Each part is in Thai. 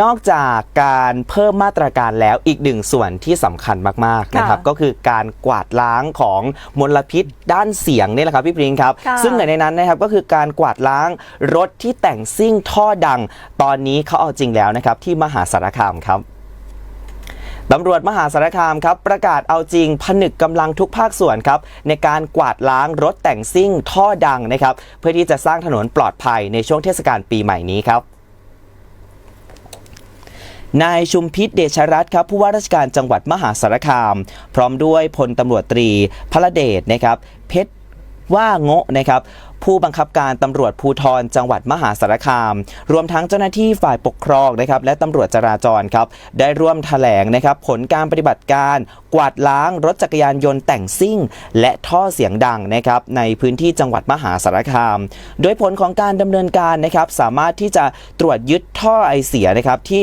นอกจากการเพิ่มมาตรการแล้วอีกหนึ่งส่วนที่สำคัญมากๆนะครับ ค่ะก็คือการกวาดล้างของมลพิษด้านเสียงนี่แหละครับพี่ปริงครับ ค่ะ ซึ่งหนึ่งในนั้นนะครับก็คือการกวาดล้างรถที่แต่งซิ่งท่อดัง ตอนนี้เขาเอาจริงแล้วนะครับที่มหาสารคามครับ ตำรวจมหาสารคามครับประกาศเอาจริงผนึกกำลังทุกภาคส่วนครับในการกวาดล้างรถแต่งซิ่งท่อดังนะครับเพื่อที่จะสร้างถนนปลอดภัยในช่วงเทศกาลปีใหม่นี้ครับ นายชุมพิษเดชรัตน์ครับผู้ว่าราชการจังหวัดมหาสารคาม พร้อมด้วยพลตำรวจตรีพระเดชนะครับเพชรว่าโงะนะครับผู้บังคับการตำรวจภูธรจังหวัดมหาสารคาม รวมทั้งเจ้าหน้าที่ฝ่ายปกครองนะครับและตำรวจจราจรครับได้ร่วมแถลงนะครับผลการปฏิบัติการกวาดล้างรถจักรยานยนต์แต่งซิ่ง และท่อเสียงดังนะครับในพื้นที่จังหวัดมหาสารคาม โดยผลของการดำเนินการนะครับสามารถที่จะตรวจยึดท่อไอเสียนะครับที่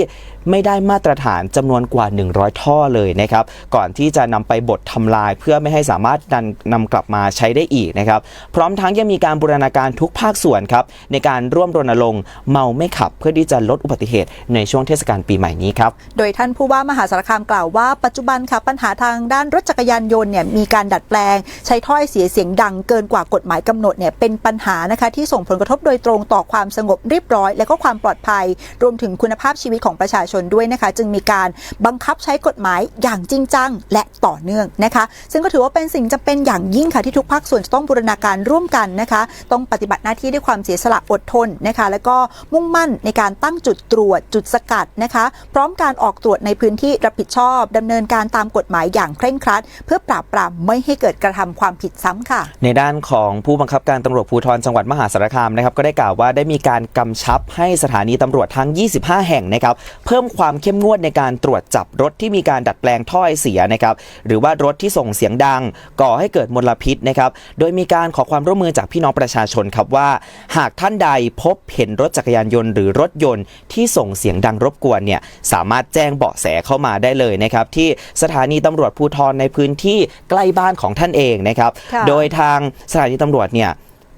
ไม่ได้มาตรฐานจำนวนกว่า 100 ท่อเลยนะครับ ก่อนที่จะนำไปบดทำลายเพื่อไม่ให้สามารถนำนำกลับมาใช้ได้อีกนะครับ พร้อมทั้งยังมีการบูรณาการทุกภาคส่วนครับ ในการร่วมรณรงค์เมาไม่ขับเพื่อที่จะลดอุบัติเหตุในช่วงเทศกาลปีใหม่นี้ครับ โดยท่านผู้ว่ามหาสารคามกล่าวว่าปัจจุบันค่ะปัญหาทางด้านรถจักรยานยนต์เนี่ยมีการดัดแปลง ใช้ถ้อยเสียเสียงดังเกินกว่ากฎหมายกำหนดเนี่ยเป็นปัญหานะคะที่ส่งผลกระทบโดยตรงต่อความสงบเรียบร้อย และก็ความปลอดภัย รวมถึงคุณภาพชีวิตของประชาชนด้วยนะคะ จึงมีการบังคับใช้กฎหมายอย่างจริงจัง และต่อเนื่องนะคะ ซึ่งก็ถือว่าเป็นสิ่งจำเป็นอย่างยิ่งค่ะที่ทุกภาคส่วนจะต้องบูรณาการร่วมกันนะคะ ต้องปฏิบัติหน้าที่ด้วยความเสียสละอดทนนะคะ แล้วก็มุ่งมั่นในการตั้งจุดตรวจจุดสกัดนะคะ พร้อมการออกตรวจในพื้นที่รับผิดชอบดำเนินการตามกฎหมายอย่างเคร่งครัด เพื่อปราบปรามไม่ให้เกิดกระทำความผิดซ้ำค่ะ ในด้านของผู้บังคับการตำรวจภูธรจังหวัดมหาสารคามนะครับก็ได้กล่าวว่าได้มีการกำชับให้สถานีตำรวจทั้ง 25 แห่งนะครับเพิ่มความเข้มงวดในการตรวจจับรถที่มีการดัดแปลงถ้อยเสียนะครับหรือว่ารถที่ส่งเสียงดัง ก่อให้เกิดมลพิษนะครับโดยมีการขอความร่วมมือจากพี่น้องประชาชนครับว่า หากท่านใดพบเห็นรถจักรยานยนต์หรือรถยนต์ที่ส่งเสียงดังรบกวนเนี่ยสามารถแจ้งเบาะแสเข้ามาได้เลยนะครับที่สถานีตำรวจภูธรในพื้นที่ใกล้บ้านของท่านเองนะครับค่ะโดยทางสถานีตำรวจเนี่ย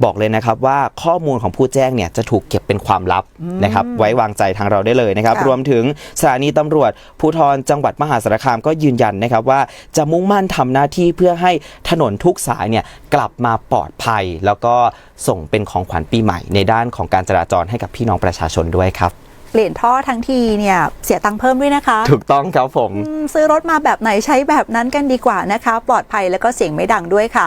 บอกเลยนะครับว่าข้อมูลของผู้แจ้งเนี่ยจะถูกเก็บเป็นความลับนะครับไว้วางใจทางเราได้เลยนะครับค่ะรวมถึงสถานีตำรวจภูธรจังหวัดมหาสารคามก็ยืนยันนะครับว่าจะมุ่งมั่นทำหน้าที่เพื่อให้ถนนทุกสายเนี่ยกลับมาปลอดภัย แล้วก็ส่งเป็นของขวัญปีใหม่ ในด้านของการจราจรให้กับพี่น้องประชาชนด้วยครับเปลี่ยนท่อทั้งทีเนี่ยเสียตังค์เพิ่มด้วยนะคะ ถูกต้องครับผมอืมซื้อรถมาแบบไหนใช้แบบนั้นกันดีกว่านะคะ ปลอดภัยแล้วก็เสียงไม่ดังด้วยค่ะ